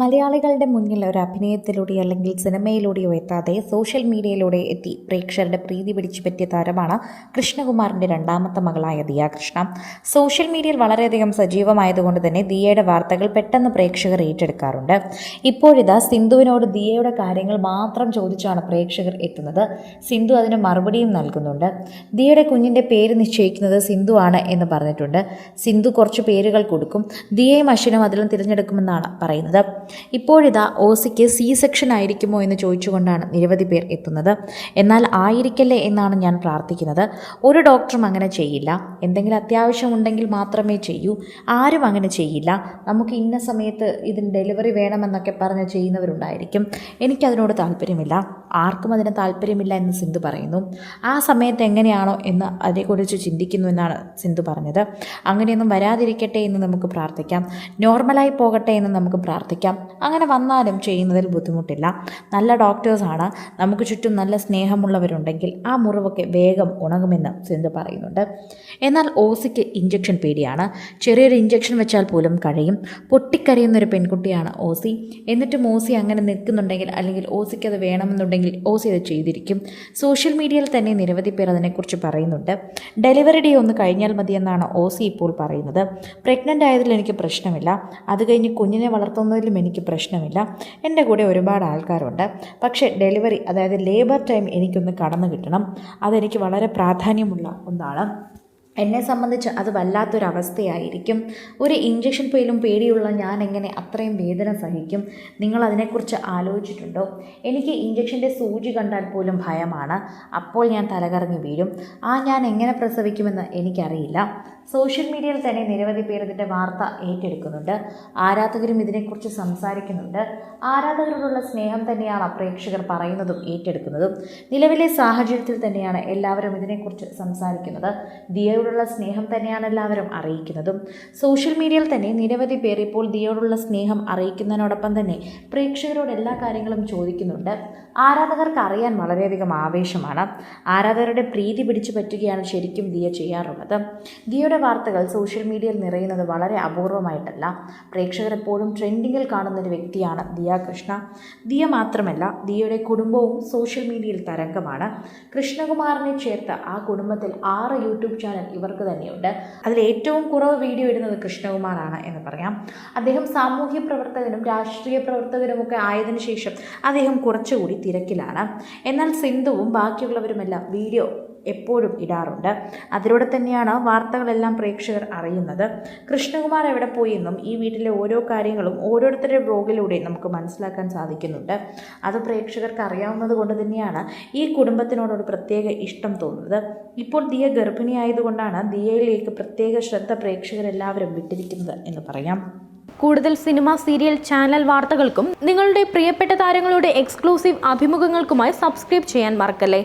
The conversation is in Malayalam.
മലയാളികളുടെ മുന്നിൽ ഒരു അഭിനയത്തിലൂടെ അല്ലെങ്കിൽ സിനിമയിലൂടെയോ എത്താതെ സോഷ്യൽ മീഡിയയിലൂടെ എത്തി പ്രേക്ഷകരുടെ പ്രീതി പിടിച്ചു പറ്റിയ താരമാണ് കൃഷ്ണകുമാറിന്റെ രണ്ടാമത്തെ മകളായ ദിയ കൃഷ്ണ. സോഷ്യൽ മീഡിയയിൽ വളരെയധികം സജീവമായതുകൊണ്ട് തന്നെ ദിയയുടെ വാർത്തകൾ പെട്ടെന്ന് പ്രേക്ഷകർ ഏറ്റെടുക്കാറുണ്ട്. ഇപ്പോഴിതാ സിന്ധുവിനോട് ദിയയുടെ കാര്യങ്ങൾ മാത്രം ചോദിച്ചാണ് പ്രേക്ഷകർ എത്തുന്നത്. സിന്ധു അതിന് മറുപടിയും നൽകുന്നുണ്ട്. ദിയയുടെ കുഞ്ഞിന്റെ പേര് നിശ്ചയിക്കുന്നത് സിന്ധു ആണ് എന്ന് പറഞ്ഞിട്ടുണ്ട്. സിന്ധു കുറച്ച് പേരുകൾ കൊടുക്കും. ദിയയും അശ്വിനും അതിലും തിരഞ്ഞെടുക്കുമെന്നാണ് പറയുന്നത്. ഇപ്പോഴിതാ ഓസിക്ക് സി സെക്ഷൻ ആയിരിക്കുമോ എന്ന് ചോദിച്ചുകൊണ്ടാണ് നിരവധി പേർ എത്തുന്നത്. എന്നാൽ ആയിരിക്കല്ലേ എന്നാണ് ഞാൻ പ്രാർത്ഥിക്കുന്നത്. ഒരു ഡോക്ടറും അങ്ങനെ ചെയ്യില്ല. എന്തെങ്കിലും അത്യാവശ്യമുണ്ടെങ്കിൽ മാത്രമേ ചെയ്യൂ. ആരും അങ്ങനെ ചെയ്യില്ല. നമുക്ക് ഇന്ന സമയത്ത് ഇതിന് ഡെലിവറി വേണമെന്നൊക്കെ പറഞ്ഞ് ചെയ്യുന്നവരുണ്ടായിരിക്കും. എനിക്കതിനോട് താല്പര്യമില്ല. ആർക്കും അതിന് താല്പര്യമില്ല എന്ന് സിന്ധു പറയുന്നു. ആ സമയത്ത് എങ്ങനെയാണോ എന്ന് അതേക്കുറിച്ച് ചിന്തിക്കുന്നു എന്നാണ് സിന്ധു പറഞ്ഞത്. അങ്ങനെയൊന്നും വരാതിരിക്കട്ടെ എന്ന് നമുക്ക് പ്രാർത്ഥിക്കാം. നോർമലായി പോകട്ടെ എന്ന് നമുക്ക് പ്രാർത്ഥിക്കാം. അങ്ങനെ വന്നാലും ചെയ്യുന്നതിൽ ബുദ്ധിമുട്ടില്ല. നല്ല ഡോക്ടേഴ്സാണ് നമുക്ക് ചുറ്റും നല്ല സ്നേഹമുള്ളവരുണ്ടെങ്കിൽ ആ മുറിവൊക്കെ വേഗം ഉണങ്ങുമെന്ന് സിന്ധു പറയുന്നുണ്ട്. എന്നാൽ ഓസിക്ക് ഇഞ്ചക്ഷൻ പേടിയാണ്. ചെറിയൊരു ഇഞ്ചക്ഷൻ വെച്ചാൽ പോലും കഴിയും. പൊട്ടിക്കരയുന്നൊരു പെൺകുട്ടിയാണ് ഓസി. എന്നിട്ടും ഓസി അങ്ങനെ നിൽക്കുന്നുണ്ടെങ്കിൽ അല്ലെങ്കിൽ ഓസിക്ക് അത് വേണമെന്നുണ്ടെങ്കിൽ ഓസി അത് ചെയ്തിരിക്കും. സോഷ്യൽ മീഡിയയിൽ തന്നെ നിരവധി പേർ അതിനെക്കുറിച്ച് പറയുന്നുണ്ട്. ഡെലിവറി ഡേ ഒന്ന് കഴിഞ്ഞാൽ മതിയെന്നാണ് ഓസി ഇപ്പോൾ പറയുന്നത്. പ്രഗ്നന്റ് ആയതിൽ എനിക്ക് പ്രശ്നമില്ല. അത് കഴിഞ്ഞ് കുഞ്ഞിനെ വളർത്തുന്നതിലും എനിക്ക് പ്രശ്നമില്ല. എന്റെ കൂടെ ഒരുപാട് ആൾക്കാരുണ്ട്. പക്ഷേ ഡെലിവറി അതായത് ലേബർ ടൈം എനിക്കൊന്ന് കടന്നു കിട്ടണം. അതെനിക്ക് വളരെ പ്രാധാന്യമുള്ള ഒന്നാണ്. എന്നെ സംബന്ധിച്ച് അത് വല്ലാത്തൊരവസ്ഥയായിരിക്കും. ഒരു ഇഞ്ചക്ഷൻ പോലും പേടിയുള്ള ഞാൻ എങ്ങനെ അത്രയും വേദന സഹിക്കും? നിങ്ങൾ അതിനെക്കുറിച്ച് ആലോചിച്ചിട്ടുണ്ടോ? എനിക്ക് ഇഞ്ചക്ഷന്റെ സൂചി കണ്ടാൽ പോലും ഭയമാണ്. അപ്പോൾ ഞാൻ തലകറങ്ങി വീഴും. ആ ഞാൻ എങ്ങനെ പ്രസവിക്കുമെന്ന് എനിക്കറിയില്ല. സോഷ്യൽ മീഡിയയിൽ തന്നെ നിരവധി പേർ ഇതിന്റെ വാർത്ത ഏറ്റെടുക്കുന്നുണ്ട്. ആരാധകരും ഇതിനെക്കുറിച്ച് സംസാരിക്കുന്നുണ്ട്. ആരാധകരോടുള്ള സ്നേഹം തന്നെയാണ് പ്രേക്ഷകർ പറയുന്നതും ഏറ്റെടുക്കുന്നതും. നിലവിലെ സാഹചര്യത്തിൽ തന്നെയാണ് എല്ലാവരും ഇതിനെക്കുറിച്ച് സംസാരിക്കുന്നത്. ദിയയോടുള്ള സ്നേഹം തന്നെയാണ് എല്ലാവരും അറിയിക്കുന്നതും. സോഷ്യൽ മീഡിയയിൽ തന്നെ നിരവധി പേർ ഇപ്പോൾ ദിയയോടുള്ള സ്നേഹം അറിയിക്കുന്നതിനോടൊപ്പം തന്നെ പ്രേക്ഷകരോട് എല്ലാ കാര്യങ്ങളും ചോദിക്കുന്നുണ്ട്. ആരാധകർക്ക് അറിയാൻ വളരെയധികം ആവേശമാണ്. ആരാധകരുടെ പ്രീതി പിടിച്ചു പറ്റുകയാണ് ശരിക്കും ദിയ ചെയ്യാറുള്ളത്. ദിയയുടെ വാർത്തകൾ സോഷ്യൽ മീഡിയയിൽ നിറയുന്നത് വളരെ അപൂർവമായിട്ടല്ല. പ്രേക്ഷകർ എപ്പോഴും ട്രെൻഡിങ്ങിൽ കാണുന്ന ഒരു വ്യക്തിയാണ് ദിയ കൃഷ്ണ. ദിയ മാത്രമല്ല ദിയയുടെ കുടുംബവും സോഷ്യൽ മീഡിയയിൽ തരംഗമാണ്. കൃഷ്ണകുമാറിനെ ചേർത്ത് ആ കുടുംബത്തിൽ ആറ് യൂട്യൂബ് ചാനൽ ഇവർക്ക് തന്നെയുണ്ട്. അതിൽ ഏറ്റവും കുറവ് വീഡിയോ ഇടുന്നത് കൃഷ്ണകുമാറാണ് എന്ന് പറയാം. അദ്ദേഹം സാമൂഹ്യ പ്രവർത്തകനും രാഷ്ട്രീയ പ്രവർത്തകനുമൊക്കെ ആയതിനു ശേഷം അദ്ദേഹം കുറച്ചുകൂടി തിരക്കിലാണ്. എന്നാൽ സിന്ധുവും ബാക്കിയുള്ളവരുമെല്ലാം വീഡിയോ എപ്പോഴും ഇടാറുണ്ട്. അതിലൂടെ തന്നെയാണ് വാർത്തകളെല്ലാം പ്രേക്ഷകർ അറിയുന്നത്. കൃഷ്ണകുമാർ എവിടെ പോയി എന്നും ഈ വീട്ടിലെ ഓരോ കാര്യങ്ങളും ഓരോരുത്തരുടെ ബ്ലോഗിലൂടെ നമുക്ക് മനസ്സിലാക്കാൻ സാധിക്കുന്നുണ്ട്. അത് പ്രേക്ഷകർക്ക് അറിയാവുന്നത് കൊണ്ട് തന്നെയാണ് ഈ കുടുംബത്തിനോടൊരു പ്രത്യേക ഇഷ്ടം തോന്നുന്നത്. ഇപ്പോൾ ദിയ ഗർഭിണിയായതുകൊണ്ടാണ് ദിയയിലേക്ക് പ്രത്യേക ശ്രദ്ധ പ്രേക്ഷകരെല്ലാവരും വിട്ടിരിക്കുന്നത് എന്ന് പറയാം. കൂടുതൽ സിനിമ സീരിയൽ ചാനൽ വാർത്തകൾക്കും നിങ്ങളുടെ പ്രിയപ്പെട്ട താരങ്ങളുടെ എക്സ്ക്ലൂസീവ് അഭിമുഖങ്ങൾക്കുമായി സബ്സ്ക്രൈബ് ചെയ്യാൻ മറക്കല്ലേ?